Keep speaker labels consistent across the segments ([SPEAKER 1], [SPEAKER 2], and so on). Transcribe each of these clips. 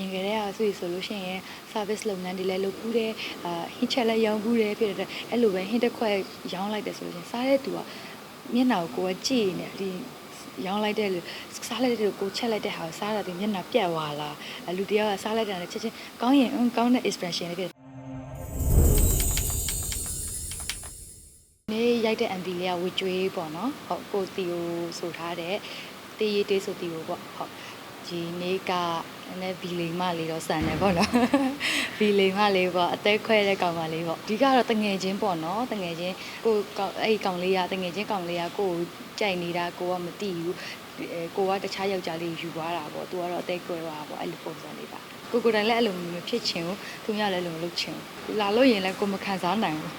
[SPEAKER 1] ရင်ကလေးကဆိုဆိုလို့ရှိရင် service လုပ်ငန်းတွေလည်းလုပ်ဘူးတယ်အာ hint ချက်လည်းရောင်းဘူးတယ်ဖြစ်တဲ့အတွက်အဲ့လိုပဲ hint တစ်ခွက်ရောင်းလိုက်တယ်ဆိုလို့ရှိရင်စားတဲ့သူကမျက်နှာကိုကိုယ်ကကြည့်နေဒီရောင်းလိုက်တဲ့လူစားလိုက်တဲ့လူကိုချက်လိုက်တဲ့ဟာကိုစားတာဒီမျက်နှာပြတ်သွားလားအဲ့လူတယောက်ကစားလိုက်တာနဲ့ချက်ချင်းကောင်းရင်အင်းကောင်းတဲ့ expression လေးဖြစ်တယ်နေရိုက်တဲ့ MV လေးကဝေကျွေးပေါ့နော်ဟုတ်ကိုတီကိုဆိုထားတဲ့တေးရီတေးဆိုတီကိုပေါ့ဟုတ် ဒီနေ့ကနည်းနည်းဗီလိန်မလေးတော့စံတယ်ပေါ့နော်ဗီလိန်မလေးပေါ့အသက်ခွဲတဲ့ကောင်မလေးပေါ့အဓိကတော့တငယ်ချင်းပေါ့နော်တငယ်ချင်းကိုကောင်အဲ့ဒီကောင်လေးကတငယ်ချင်းကောင်လေးကကိုကိုကြိုက်နေတာကိုကမသိဘူးအဲကိုကတခြားယောက်ျားလေးယူသွားတာပေါ့သူကတော့အသက်ခွဲသွားတာပေါ့အဲ့လိုပုံစံလေးပါကိုကိုယ်တိုင်လည်းအဲ့လိုမဖြစ်ချင်ဘူးသူများလည်းအဲ့လိုမလုပ်ချင်ဘူးလာလို့ရင်လည်းကိုမခံစားနိုင်ဘူး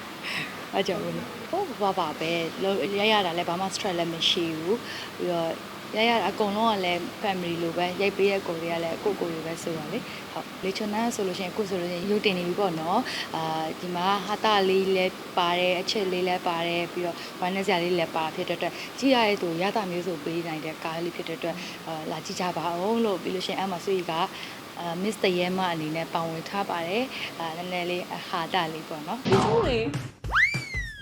[SPEAKER 1] အကြောင်းလို့ဟုတ်ပါပါပဲလို့ရရတာလည်းဘာမှ stress လည်းမရှိဘူးပြီးတော့ ရရတာအကုန်လုံးကလည်း family လိုပဲရိုက်ပေးတဲ့ကိုတွေကလည်းကိုယ့်ကိုယ်လိုပဲဆိုတော့လေဟုတ်လေချွန်နန်းဆိုလို့ရှိရင်ကိုယ်ဆိုလို့ရှိရင်ရုပ်တင်နေပြီပေါ့နော်အာဒီမှာဟာတာလေးလည်းပါတယ်အချက်လေးလည်းပါတယ်ပြီးတော့ဝမ်းနဲ့စရာလေးလည်းပါဖြစ်တဲ့အတွက်ကြည့်ရတဲ့သူရတာမျိုးဆိုပေးနိုင်တဲ့ကားလေးဖြစ်တဲ့အတွက်အာလာကြည့်ကြပါအောင်လို့ပြီးလို့ရှိရင်အမှဆွေကအာ Miss တရဲမအနေနဲ့ပါဝင်ထားပါတယ်အာနည်းနည်းလေးအဟာတာလေးပေါ့နော်
[SPEAKER 2] ဟုတ်လေ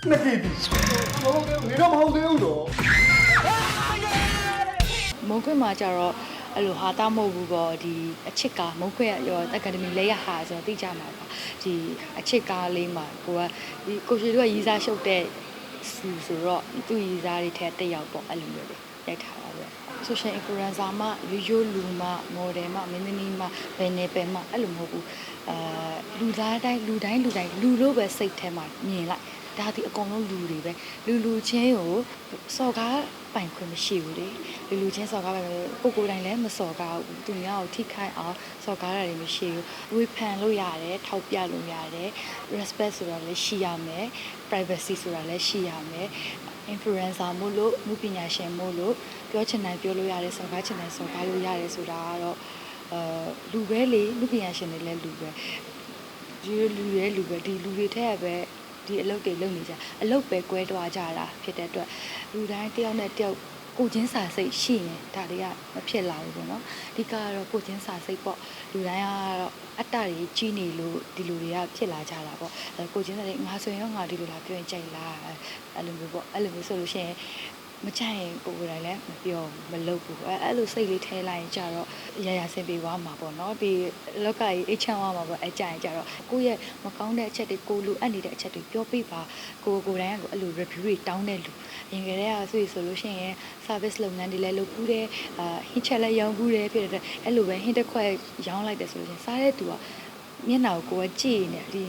[SPEAKER 3] နှစ်ပြည်ပြီမဟုတ်သေးဘူးနေတော့မဟုတ်သေးဘူးတော့
[SPEAKER 1] မုံ ခွင့်မှာကြတော့အဲ့လိုဟာတာမဟုတ်ဘူးပေါ့ဒီအချစ်ကားမုံခွင့်ရောအကယ်ဒမီလဲရဟာဆိုတော့သိကြမှာပါဒီအချစ်ကားလေးမှာကိုကဒီကိုရှိတို့ကရီးစားရှုပ်တဲ့စီဆိုတော့သူ့ရီးစားတွေထဲတက်ရောက်ပေါ့အဲ့လိုမျိုးလေးရိုက်ထားတာပဲ social influencer မှရိုးရိုးလူမှ model မှမင်းသမီးမှဘယ်နယ်ပယ်မှအဲ့လိုမဟုတ်ဘူးအာလူသားတိုင်းလူတိုင်းလူတိုင်းလူလို့ပဲစိတ်ထဲမှာမြင်လိုက် ဒါဒီအကုန်လုံးလူတွေပဲလူလူချင်းကိုစော်ကားပိုင်ခွင့်မရှိဘူးလေလူလူချင်းစော်ကားပိုင်ခွင့်ကိုကိုယ်တိုင်လည်းမစော်ကားဘူးသူများကိုထိခိုက်အောင်စော်ကားတာတွေမရှိဘူးဝေဖန်လို့ရတယ်ထောက်ပြလို့ရတယ် respect ဆိုတာလည်းရှိရမယ် privacy ဆိုတာလည်းရှိရမယ် influencer မို့လို့မှုပညာရှင်မို့လို့ပြောချင်တိုင်းပြောလို့ရတယ်စော်ကားချင်တိုင်းစော်ကားလို့ရတယ်ဆိုတာကတော့အဲလူပဲလေမှုပညာရှင်တွေလည်းလူပဲဒီလူရဲလူပဲဒီလူတွေထက်ကပဲ ဒီအလုပ်တွေလုပ်နေကြအလုပ်ပဲကွဲတွားကြတာဖြစ်တဲ့အတွက်လူတိုင်းတယောက်နဲ့တယောက်ကိုချင်းစာစိတ်ရှိရင်ဒါတွေကမဖြစ်လာဘူးပေါ့နော်အဓိကကတော့ကိုချင်းစာစိတ်ပေါ့လူတိုင်းကတော့အတ္တတွေကြီးနေလို့ဒီလူတွေကဖြစ်လာကြတာပေါ့အဲကိုချင်းစာစိတ်ငါဆိုရင်တော့ငါဒီလိုလာပြောရင်ကြိုက်လားအဲ့လိုမျိုးပေါ့အဲ့လိုမျိုးဆိုလို့ရှိရင် မကြိုက်ရင်ကိုယ်ကိုယ်တိုင်လည်းမပြောမလုပ်ဘူးအဲအဲ့လိုစိတ်လေးထဲလိုက်ရင်ကြတော့ရရဆင်ပြေသွားမှာပေါ့နော်ဒီလောကကြီးအိတ်ချမ်းသွားမှာပေါ့အဲကြိုက်ရင်ကြတော့ကိုယ့်ရဲ့မကောင်းတဲ့အချက်တွေကိုလိုအပ်နေတဲ့အချက်တွေပြောပြပါကိုယ်ကိုယ်တိုင်ကအဲ့လို review တွေတောင်းတဲ့လူရင်ကလေးကဆိုဆိုလို့ရှိရင် service လုပ်ငန်းတွေလည်းလုပ်ဘူးတယ်အာ hint ချက်လည်းရောင်းဘူးတယ်ဖြစ်တဲ့အတွက်အဲ့လိုပဲ hint တစ်ခွက်ရောင်းလိုက်တယ်ဆိုလို့ရှိရင်စားတဲ့သူကမျက်နှာကိုကိုယ်ကကြည့်နေဒီ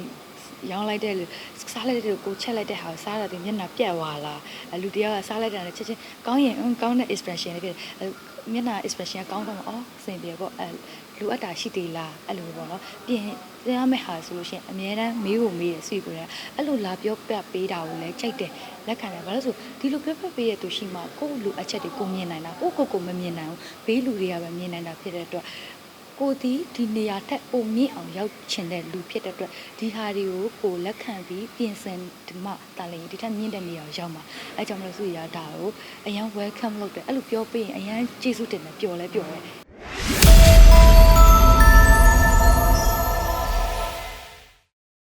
[SPEAKER 1] ရောင်းလိုက်တဲ့လူစားလိုက်တဲ့လူကိုချက်လိုက်တဲ့ဟာကိုစားတာဒီမျက်နှာပြတ်သွားလားအဲ့လူတယောက်ကစားလိုက်တာနဲ့ချက်ချင်းကောင်းရင်အင်းကောင်းတဲ့ expression လေးဖြစ်တယ်အဲ့မျက်နှာ expression ကကောင်းတော့အော်စင်ပြေပေါ့အဲ့လူအပ်တာရှိသေးလားအဲ့လိုပေါ့နော်ပြင်ရရမယ့်ဟာဆိုလို့ရှိရင်အများတန်းမေးဖို့မေးတယ်ဆွေကိုယ်ကအဲ့လိုလာပြောပြပေးတာကိုလည်းကြိုက်တယ်လက်ခံတယ်ဘာလို့ဆိုဒီလိုပြောပြပေးရသူရှိမှကိုယ့်လူအချက်တွေကိုမြင်နိုင်တာကိုယ့်ကိုယ်ကိုမမြင်နိုင်ဘူးဘေးလူတွေကပဲမြင်နိုင်တာဖြစ်တဲ့အတွက် ကိုဒီဒီနေရာထက်ပုံမြင့်အောင်ရောက်ချင်တဲ့လူဖြစ်တဲ့အတွက်ဒီဟာတွေကိုကိုလက်ခံပြီးပြင်ဆင်ဒီမှတာလည်းဒီထက်မြင့်တဲ့နေရာကိုရောက်မှာအဲကြောင့်မလို့ဆွေရတာကိုအရန် welcome လုပ်တယ်အဲ့လိုပြောပေးရင်အရန်ကျေးဇူးတင်တယ်ပျော်လဲပျော်တယ်